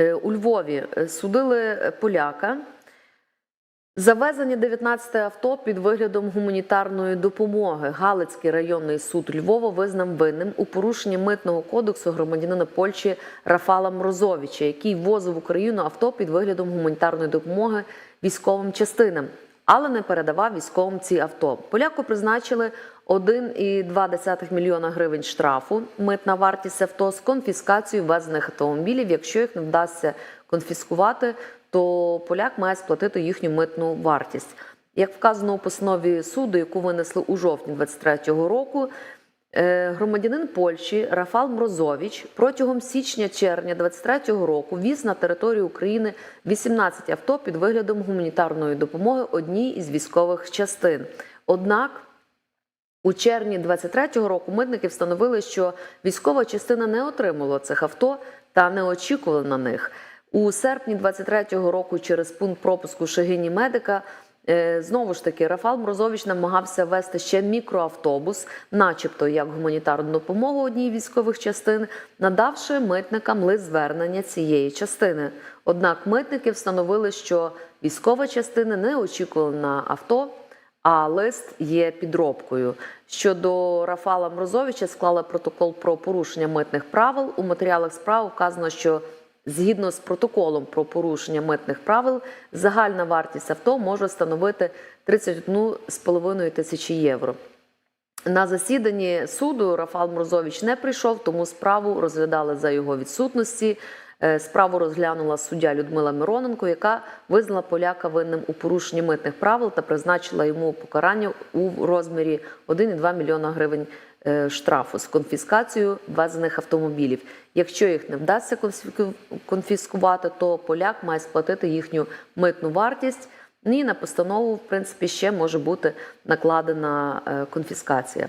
Е, У Львові е, судили е, поляка. За везення 19 авто під виглядом гуманітарної допомоги Галицький районний суд Львова визнав винним у порушенні митного кодексу громадянина Польщі Рафала Мрозовича, який ввозив в Україну авто під виглядом гуманітарної допомоги військовим частинам, але не передавав військовим ці авто. Поляку призначили 1,2 мільйона гривень штрафу, митна вартість авто з конфіскацією ввезених автомобілів. Якщо їх не вдасться конфіскувати, то поляк має сплатити їхню митну вартість. Як вказано у постанові суду, яку винесли у жовтні 2023 року, е, громадянин Польщі Рафал Мрозович протягом січня-червня 2023 року віз на територію України 18 авто під виглядом гуманітарної допомоги одній із військових частин. Однак у червні 23-го року митники встановили, що військова частина не отримала цих авто та не очікували на них. У серпні 23-го року через пункт пропуску Шегині медика е, знову ж таки Рафал Мрозович намагався вести ще мікроавтобус, начебто як гуманітарну допомогу одній військових частин, надавши митникам лист звернення цієї частини. Однак митники встановили, що військова частина не очікувала на авто а лист є підробкою. Щодо Рафала Мрозовича склали протокол про порушення митних правил. У матеріалах справи вказано, що згідно з протоколом про порушення митних правил, загальна вартість авто може становити 31,5 тисячі євро. На засіданні суду Рафал Мрозович не прийшов, тому справу розглядали за його відсутності. Е, Справу розглянула суддя Людмила Мироненко, яка визнала поляка винним у порушенні митних правил та призначила йому покарання у розмірі 1,2 мільйона гривень е, штрафу з конфіскацією ввезених автомобілів. Якщо їх не вдасться конфіскувати, то поляк має сплатити їхню митну вартість. І на постанову, в принципі, ще може бути накладена е, конфіскація.